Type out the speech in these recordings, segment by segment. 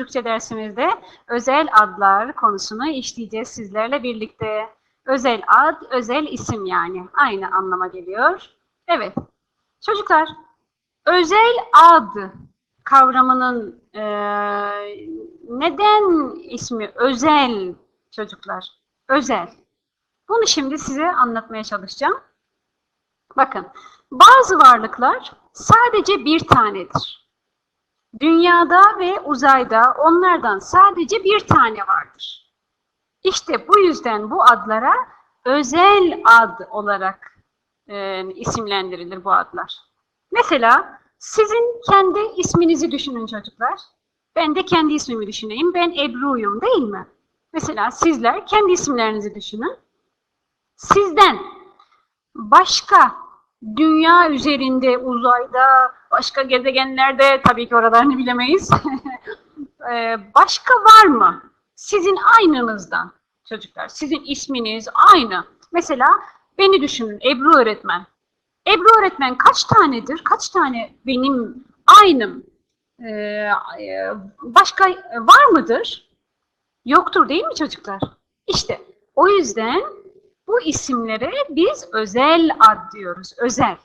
Türkçe dersimizde özel adlar konusunu işleyeceğiz sizlerle birlikte. Özel ad, özel isim yani. Aynı anlama geliyor. Evet. Çocuklar, özel ad kavramının eee, neden ismi özel çocuklar? Özel. Bunu şimdi size anlatmaya çalışacağım. Bakın, bazı varlıklar sadece bir tanedir. Dünyada ve uzayda onlardan sadece bir tane vardır. İşte bu yüzden bu adlara özel ad olarak e, isimlendirilir bu adlar. Mesela sizin kendi isminizi düşünün çocuklar. Ben de kendi ismimi düşüneyim. Ben Ebru'yum değil mi? Mesela sizler kendi isimlerinizi düşünün. Sizden başka dünya üzerinde, uzayda, başka gezegenlerde tabii ki oralarını bilemeyiz. Ee, başka var mı? Sizin aynınızdan çocuklar. Sizin isminiz aynı. Mesela beni düşünün Ebru öğretmen. Ebru öğretmen kaç tanedir? Kaç tane benim aynım? Ee, e, başka var mıdır? Yoktur değil mi çocuklar? İşte o yüzden bu isimlere biz özel ad diyoruz. Özel.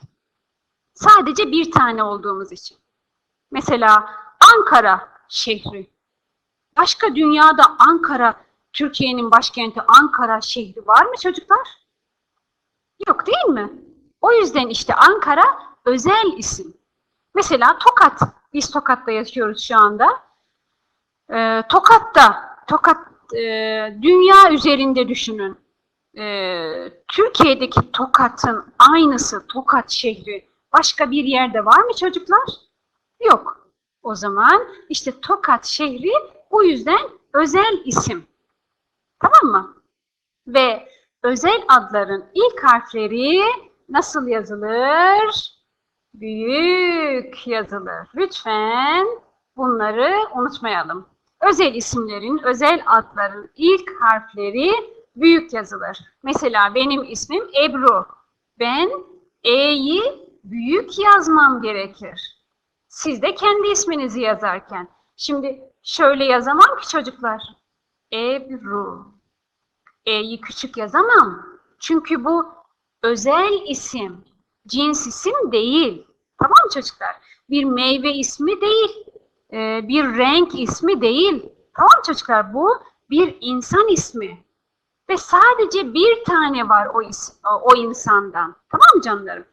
Sadece bir tane olduğumuz için. Mesela Ankara şehri. Başka dünyada Ankara, Türkiye'nin başkenti Ankara şehri var mı çocuklar? Yok değil mi? O yüzden işte Ankara özel isim. Mesela Tokat. Biz Tokat'ta yaşıyoruz şu anda. Ee, Tokat'ta, Tokat e, dünya üzerinde düşünün. Ee, Türkiye'deki Tokat'ın aynısı Tokat şehri başka bir yerde var mı çocuklar? Yok. O zaman işte Tokat şehri bu yüzden özel isim. Tamam mı? Ve özel adların ilk harfleri nasıl yazılır? Büyük yazılır. Lütfen bunları unutmayalım. Özel isimlerin, özel adların ilk harfleri büyük yazılır. Mesela benim ismim Ebru. Ben E'yi büyük yazmam gerekir. Siz de kendi isminizi yazarken. Şimdi şöyle yazamam ki çocuklar. Ebru. E'yi küçük yazamam. Çünkü bu özel isim. Cins isim değil. Tamam mı çocuklar? Bir meyve ismi değil. Ee, bir renk ismi değil. Tamam mı çocuklar? Bu bir insan ismi. Ve sadece bir tane var o, is, o insandan. Tamam mı canlarım?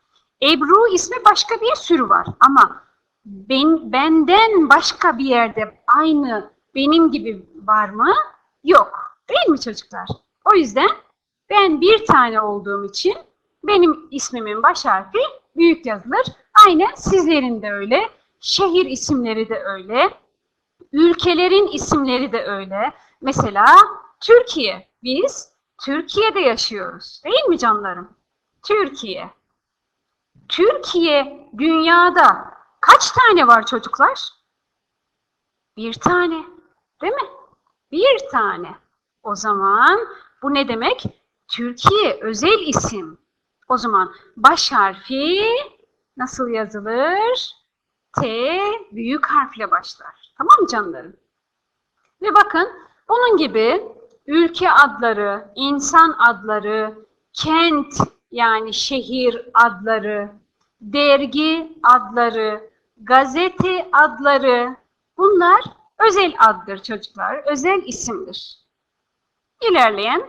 Ebru ismi başka bir sürü var ama ben, benden başka bir yerde aynı benim gibi var mı? Yok. Değil mi çocuklar? O yüzden ben bir tane olduğum için benim ismimin baş harfi büyük yazılır. Aynı sizlerin de öyle. Şehir isimleri de öyle. Ülkelerin isimleri de öyle. Mesela Türkiye. Biz Türkiye'de yaşıyoruz. Değil mi canlarım? Türkiye. Türkiye dünyada kaç tane var çocuklar? Bir tane. Değil mi? Bir tane. O zaman bu ne demek? Türkiye özel isim. O zaman baş harfi nasıl yazılır? T büyük harfle başlar. Tamam mı canlarım? Ve bakın bunun gibi ülke adları, insan adları, kent yani şehir adları, dergi adları, gazete adları bunlar özel addır çocuklar, özel isimdir. İlerleyen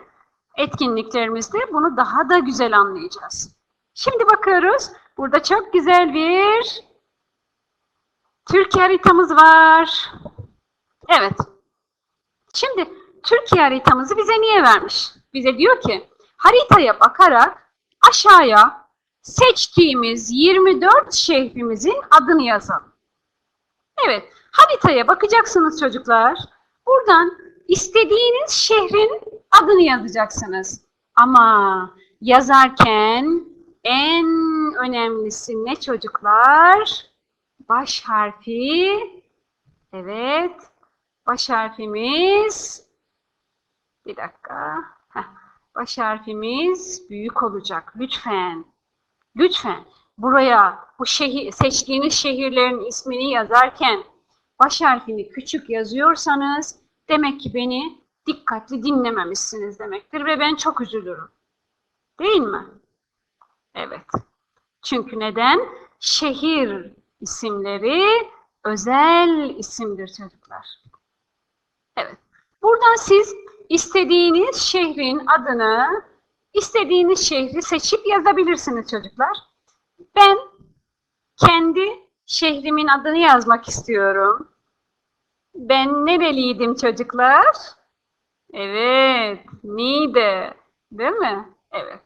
etkinliklerimizde bunu daha da güzel anlayacağız. Şimdi bakıyoruz. Burada çok güzel bir Türkiye haritamız var. Evet. Şimdi Türkiye haritamızı bize niye vermiş? Bize diyor ki haritaya bakarak aşağıya seçtiğimiz 24 şehrimizin adını yazalım. Evet, haritaya bakacaksınız çocuklar. Buradan istediğiniz şehrin adını yazacaksınız. Ama yazarken en önemlisi ne çocuklar? Baş harfi. Evet. Baş harfimiz. Bir dakika. Heh. Baş harfimiz büyük olacak. Lütfen. Lütfen. buraya bu şehir, seçtiğiniz şehirlerin ismini yazarken baş harfini küçük yazıyorsanız demek ki beni dikkatli dinlememişsiniz demektir ve ben çok üzülürüm. Değil mi? Evet. Çünkü neden? Şehir isimleri özel isimdir çocuklar. Evet. Buradan siz istediğiniz şehrin adını, istediğiniz şehri seçip yazabilirsiniz çocuklar. Ben kendi şehrimin adını yazmak istiyorum. Ben nereliydim çocuklar? Evet, Niğde. Değil mi? Evet.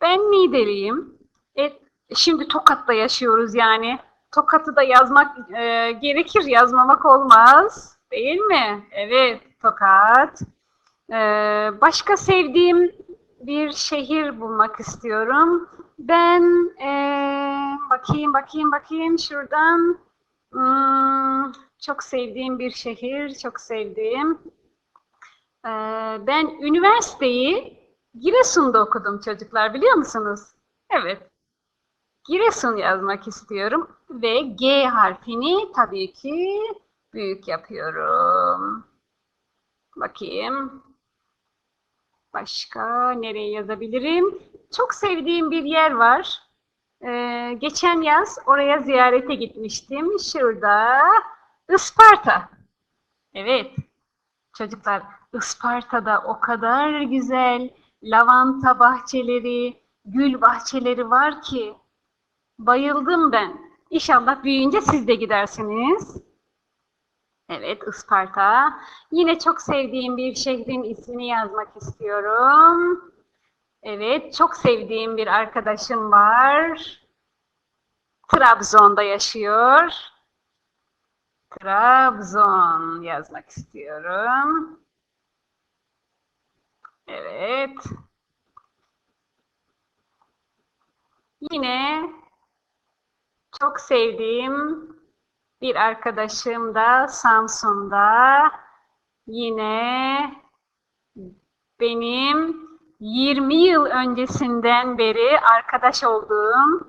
Ben Niğdeliyim. E, şimdi Tokat'ta yaşıyoruz yani. Tokat'ı da yazmak e, gerekir, yazmamak olmaz. Değil mi? Evet, Tokat. E, başka sevdiğim bir şehir bulmak istiyorum. Ben e, bakayım, bakayım, bakayım şuradan. Hmm, çok sevdiğim bir şehir, çok sevdiğim. E, ben üniversiteyi Giresun'da okudum çocuklar biliyor musunuz? Evet. Giresun yazmak istiyorum ve G harfini tabii ki büyük yapıyorum. Bakayım. Başka nereye yazabilirim? Çok sevdiğim bir yer var. Ee, geçen yaz oraya ziyarete gitmiştim. Şurada Isparta. Evet. Çocuklar Isparta'da o kadar güzel lavanta bahçeleri, gül bahçeleri var ki bayıldım ben. İnşallah büyüyünce siz de gidersiniz. Evet, Isparta. Yine çok sevdiğim bir şehrin ismini yazmak istiyorum. Evet, çok sevdiğim bir arkadaşım var. Trabzon'da yaşıyor. Trabzon yazmak istiyorum. Evet. Yine çok sevdiğim bir arkadaşım da Samsun'da. Yine benim 20 yıl öncesinden beri arkadaş olduğum,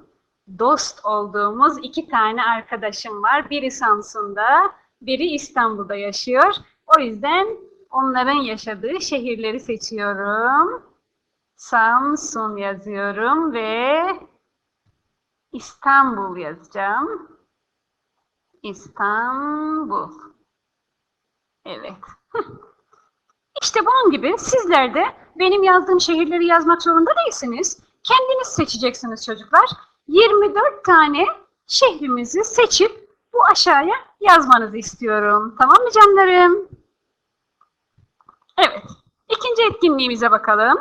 dost olduğumuz iki tane arkadaşım var. Biri Samsun'da, biri İstanbul'da yaşıyor. O yüzden onların yaşadığı şehirleri seçiyorum. Samsun yazıyorum ve İstanbul yazacağım. İstanbul. Evet. İşte bunun gibi sizler de benim yazdığım şehirleri yazmak zorunda değilsiniz. Kendiniz seçeceksiniz çocuklar. 24 tane şehrimizi seçip bu aşağıya yazmanızı istiyorum. Tamam mı canlarım? Evet. İkinci etkinliğimize bakalım.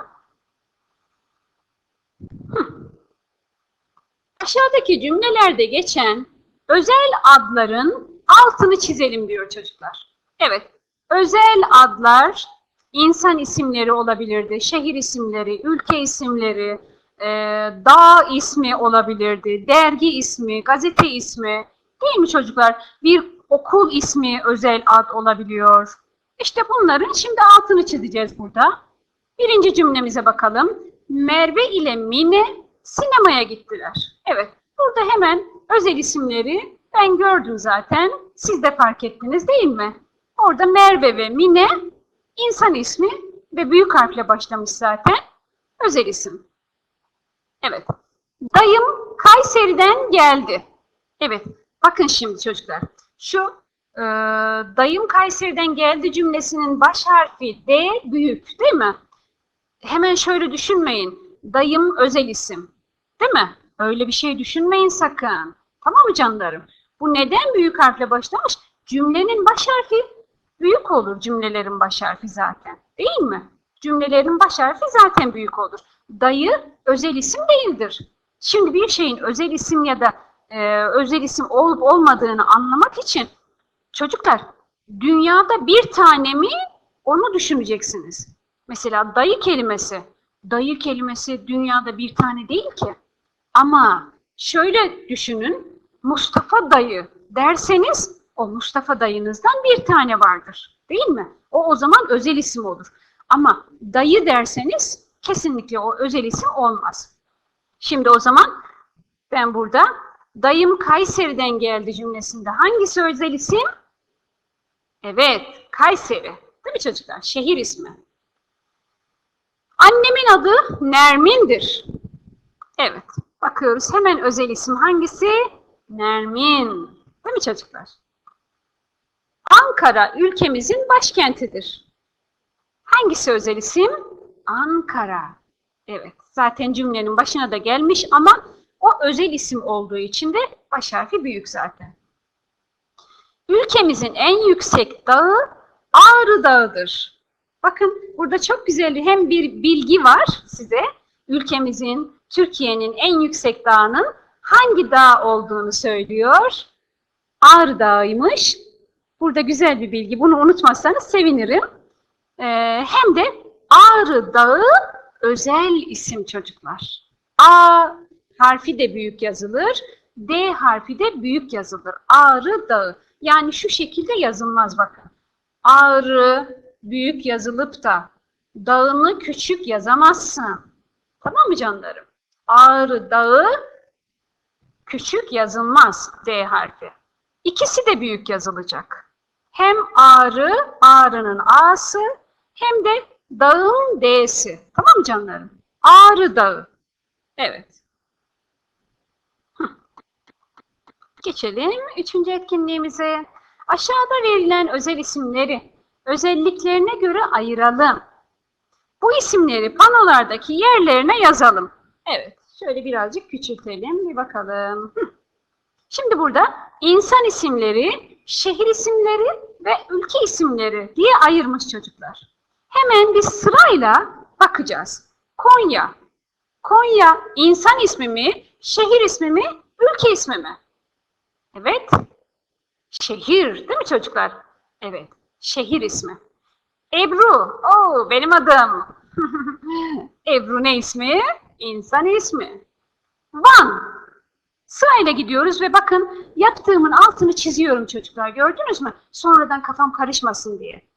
Aşağıdaki cümlelerde geçen özel adların altını çizelim diyor çocuklar. Evet, özel adlar insan isimleri olabilirdi, şehir isimleri, ülke isimleri, e, dağ ismi olabilirdi, dergi ismi, gazete ismi, değil mi çocuklar? Bir okul ismi özel ad olabiliyor. İşte bunların şimdi altını çizeceğiz burada. Birinci cümlemize bakalım. Merve ile Mine sinemaya gittiler. Evet, burada hemen özel isimleri ben gördüm zaten. Siz de fark ettiniz değil mi? Orada Merve ve Mine insan ismi ve büyük harfle başlamış zaten. Özel isim. Evet. Dayım Kayseri'den geldi. Evet. Bakın şimdi çocuklar. Şu e, dayım Kayseri'den geldi cümlesinin baş harfi D büyük değil mi? Hemen şöyle düşünmeyin. Dayım özel isim. Değil mi? Öyle bir şey düşünmeyin sakın. Tamam mı canlarım? Bu neden büyük harfle başlamış? Cümlenin baş harfi büyük olur cümlelerin baş harfi zaten. Değil mi? Cümlelerin baş harfi zaten büyük olur. Dayı özel isim değildir. Şimdi bir şeyin özel isim ya da e, özel isim olup olmadığını anlamak için çocuklar dünyada bir tane mi onu düşüneceksiniz. Mesela dayı kelimesi. Dayı kelimesi dünyada bir tane değil ki. Ama şöyle düşünün, Mustafa dayı derseniz o Mustafa dayınızdan bir tane vardır. Değil mi? O o zaman özel isim olur. Ama dayı derseniz kesinlikle o özel isim olmaz. Şimdi o zaman ben burada. Dayım Kayseri'den geldi cümlesinde. Hangisi özel isim? Evet, Kayseri. Değil mi çocuklar? Şehir ismi. Annemin adı Nermin'dir. Evet, bakıyoruz hemen özel isim hangisi? Nermin. Değil mi çocuklar? Ankara ülkemizin başkentidir. Hangisi özel isim? Ankara. Evet, zaten cümlenin başına da gelmiş ama o özel isim olduğu için de baş harfi büyük zaten. Ülkemizin en yüksek dağı Ağrı Dağı'dır. Bakın burada çok güzel hem bir bilgi var size. Ülkemizin, Türkiye'nin en yüksek dağının hangi dağ olduğunu söylüyor. Ağrı Dağı'ymış. Burada güzel bir bilgi. Bunu unutmazsanız sevinirim. Ee, hem de Ağrı Dağı özel isim çocuklar. A harfi de büyük yazılır. D harfi de büyük yazılır. Ağrı Dağı. Yani şu şekilde yazılmaz bakın. Ağrı büyük yazılıp da dağını küçük yazamazsın. Tamam mı canlarım? Ağrı Dağı küçük yazılmaz D harfi. İkisi de büyük yazılacak. Hem ağrı, ağrının A'sı hem de dağın D'si. Tamam mı canlarım? Ağrı Dağı. Evet. Geçelim üçüncü etkinliğimize. Aşağıda verilen özel isimleri özelliklerine göre ayıralım. Bu isimleri panolardaki yerlerine yazalım. Evet, şöyle birazcık küçültelim, bir bakalım. Şimdi burada insan isimleri, şehir isimleri ve ülke isimleri diye ayırmış çocuklar. Hemen bir sırayla bakacağız. Konya. Konya insan ismi mi, şehir ismi mi, ülke ismi mi? Evet. Şehir değil mi çocuklar? Evet. Şehir ismi. Ebru. Oo, benim adım. Ebru ne ismi? İnsan ismi. Van. Sırayla gidiyoruz ve bakın yaptığımın altını çiziyorum çocuklar. Gördünüz mü? Sonradan kafam karışmasın diye.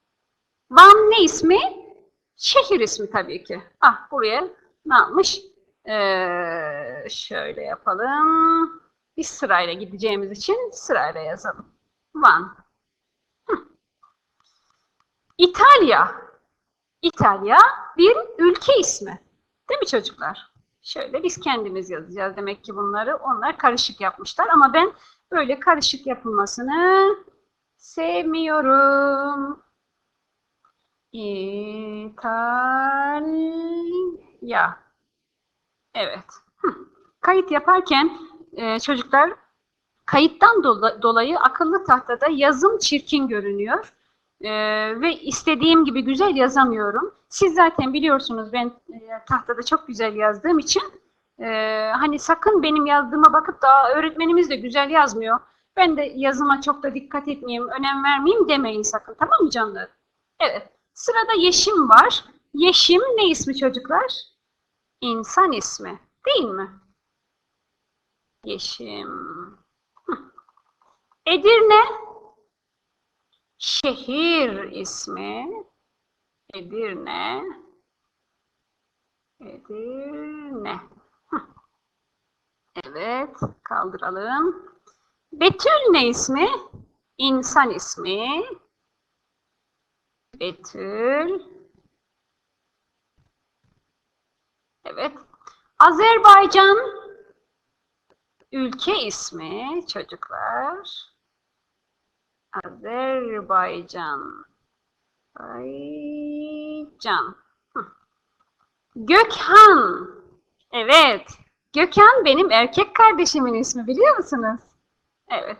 Van ne ismi? Şehir ismi tabii ki. Ah buraya ne yapmış? Ee, şöyle yapalım. Biz sırayla gideceğimiz için sırayla yazalım. Van. Hı. İtalya. İtalya bir ülke ismi. Değil mi çocuklar? Şöyle biz kendimiz yazacağız demek ki bunları. Onlar karışık yapmışlar ama ben böyle karışık yapılmasını sevmiyorum. İtalya. Evet. Kayıt yaparken e, çocuklar kayıttan dola, dolayı akıllı tahtada yazım çirkin görünüyor. E, ve istediğim gibi güzel yazamıyorum. Siz zaten biliyorsunuz ben e, tahtada çok güzel yazdığım için e, hani sakın benim yazdığıma bakıp da öğretmenimiz de güzel yazmıyor. Ben de yazıma çok da dikkat etmeyeyim, önem vermeyeyim demeyin sakın. Tamam mı canlar? Evet. Sırada Yeşim var. Yeşim ne ismi çocuklar? İnsan ismi. Değil mi? Yeşim. Edirne şehir ismi. Edirne. Edirne. Evet, kaldıralım. Betül ne ismi? İnsan ismi. Betül. Evet. Azerbaycan ülke ismi çocuklar. Azerbaycan. Azerbaycan. Gökhan. Evet. Gökhan benim erkek kardeşimin ismi biliyor musunuz? Evet.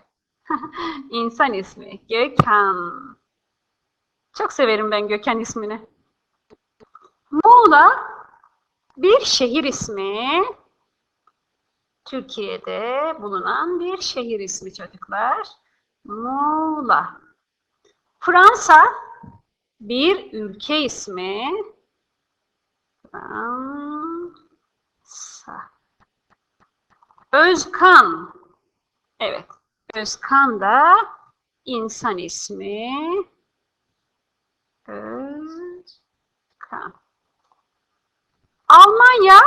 İnsan ismi. Gökhan. Çok severim ben Gökhan ismini. Muğla bir şehir ismi. Türkiye'de bulunan bir şehir ismi çocuklar. Muğla. Fransa bir ülke ismi. Fransa. Özkan. Evet. Özkan da insan ismi. Özkan. Almanya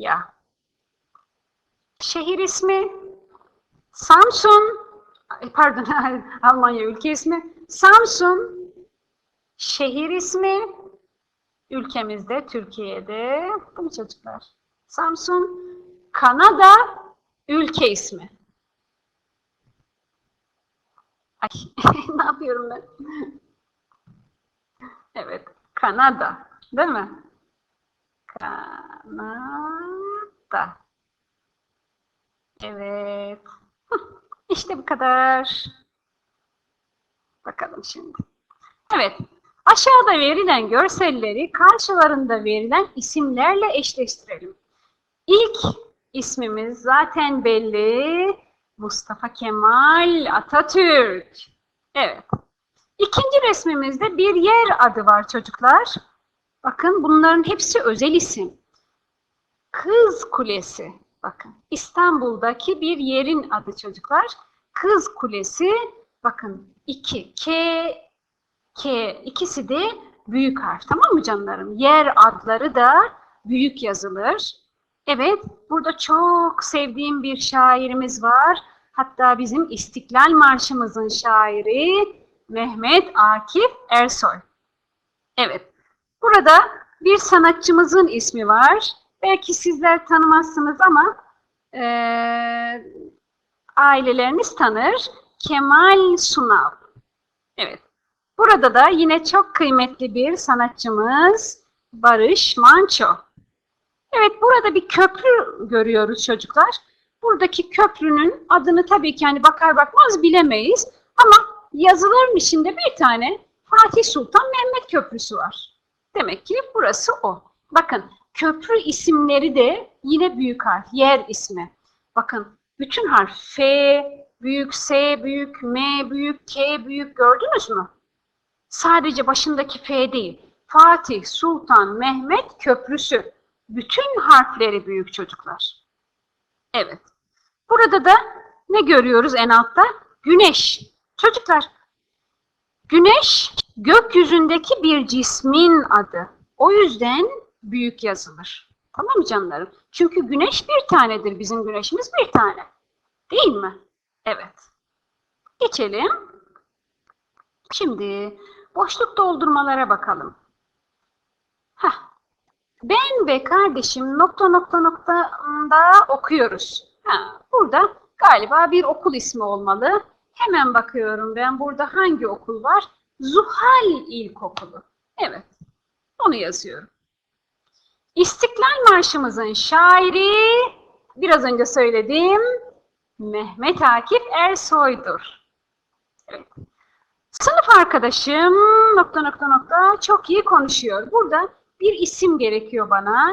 Almanya. Şehir ismi Samsun. Ay, Pardon, Almanya ülke ismi. Samsun. Şehir ismi ülkemizde, Türkiye'de. Değil mi çocuklar? Samsun. Kanada ülke ismi. Ay, ne yapıyorum ben? Evet, Kanada, değil mi? Kanada. Evet. İşte bu kadar. Bakalım şimdi. Evet, aşağıda verilen görselleri karşılarında verilen isimlerle eşleştirelim. İlk ismimiz zaten belli. Mustafa Kemal Atatürk. Evet. İkinci resmimizde bir yer adı var çocuklar. Bakın bunların hepsi özel isim. Kız Kulesi. Bakın İstanbul'daki bir yerin adı çocuklar. Kız Kulesi. Bakın iki. K, K. ikisi de büyük harf. Tamam mı canlarım? Yer adları da büyük yazılır. Evet, burada çok sevdiğim bir şairimiz var. Hatta bizim İstiklal Marşımızın şairi Mehmet Akif Ersoy. Evet, burada bir sanatçımızın ismi var. Belki sizler tanımazsınız ama eee, aileleriniz tanır. Kemal Sunal. Evet. Burada da yine çok kıymetli bir sanatçımız Barış Manço. Evet, burada bir köprü görüyoruz çocuklar. Buradaki köprünün adını tabii ki hani bakar bakmaz bilemeyiz. Ama yazıların içinde bir tane Fatih Sultan Mehmet Köprüsü var. Demek ki burası o. Bakın köprü isimleri de yine büyük harf, yer ismi. Bakın bütün harf F büyük, S büyük, M büyük, K büyük gördünüz mü? Sadece başındaki F değil. Fatih Sultan Mehmet Köprüsü. Bütün harfleri büyük çocuklar. Evet. Burada da ne görüyoruz en altta? Güneş. Çocuklar, güneş gökyüzündeki bir cismin adı. O yüzden büyük yazılır. Tamam mı canlarım? Çünkü güneş bir tanedir. Bizim güneşimiz bir tane. Değil mi? Evet. Geçelim. Şimdi boşluk doldurmalara bakalım. Hah. Ben ve kardeşim nokta nokta nokta da okuyoruz. Ha, burada galiba bir okul ismi olmalı. Hemen bakıyorum ben burada hangi okul var? Zuhal İlkokulu. Evet. Onu yazıyorum. İstiklal Marşımızın şairi biraz önce söylediğim Mehmet Akif Ersoy'dur. Evet. Sınıf arkadaşım nokta nokta nokta çok iyi konuşuyor. Burada bir isim gerekiyor bana.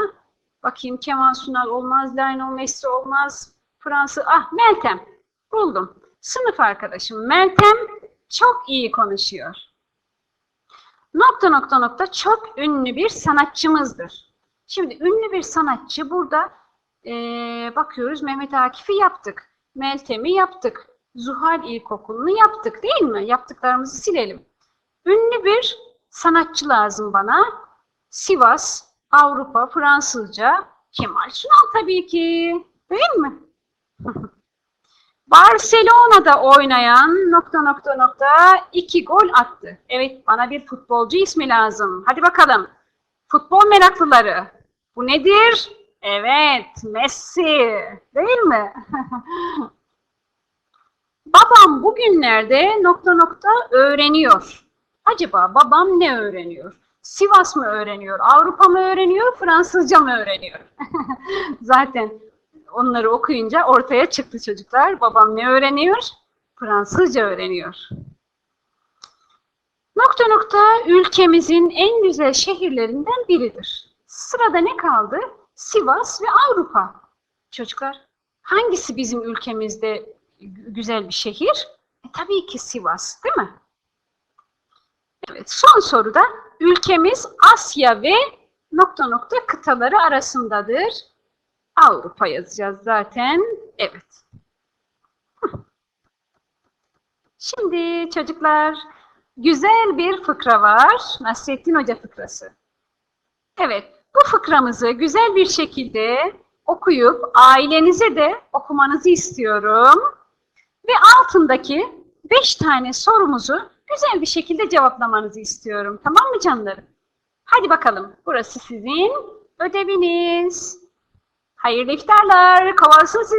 Bakayım Kemal Sunal olmaz, Lionel Messi olmaz, Fransız, ah Meltem buldum. Sınıf arkadaşım Meltem çok iyi konuşuyor. Nokta nokta nokta çok ünlü bir sanatçımızdır. Şimdi ünlü bir sanatçı burada eee, bakıyoruz Mehmet Akif'i yaptık. Meltem'i yaptık. Zuhal İlkokulu'nu yaptık değil mi? Yaptıklarımızı silelim. Ünlü bir sanatçı lazım bana. Sivas, Avrupa, Fransızca, Kemal Sunal tabii ki. Değil mi? Barcelona'da oynayan nokta nokta nokta iki gol attı. Evet bana bir futbolcu ismi lazım. Hadi bakalım. Futbol meraklıları. Bu nedir? Evet Messi. Değil mi? Babam bugünlerde nokta nokta öğreniyor. Acaba babam ne öğreniyor? Sivas mı öğreniyor? Avrupa mı öğreniyor? Fransızca mı öğreniyor? Zaten onları okuyunca ortaya çıktı çocuklar. Babam ne öğreniyor? Fransızca öğreniyor. Nokta nokta ülkemizin en güzel şehirlerinden biridir. Sırada ne kaldı? Sivas ve Avrupa. Çocuklar hangisi bizim ülkemizde gü- güzel bir şehir? E, tabii ki Sivas değil mi? Evet son soruda ülkemiz Asya ve nokta nokta kıtaları arasındadır. Avrupa yazacağız zaten. Evet. Şimdi çocuklar güzel bir fıkra var. Nasrettin Hoca fıkrası. Evet, bu fıkramızı güzel bir şekilde okuyup ailenize de okumanızı istiyorum. Ve altındaki 5 tane sorumuzu güzel bir şekilde cevaplamanızı istiyorum. Tamam mı canlarım? Hadi bakalım. Burası sizin ödeviniz. Hayırlı iftarlar. Sizi.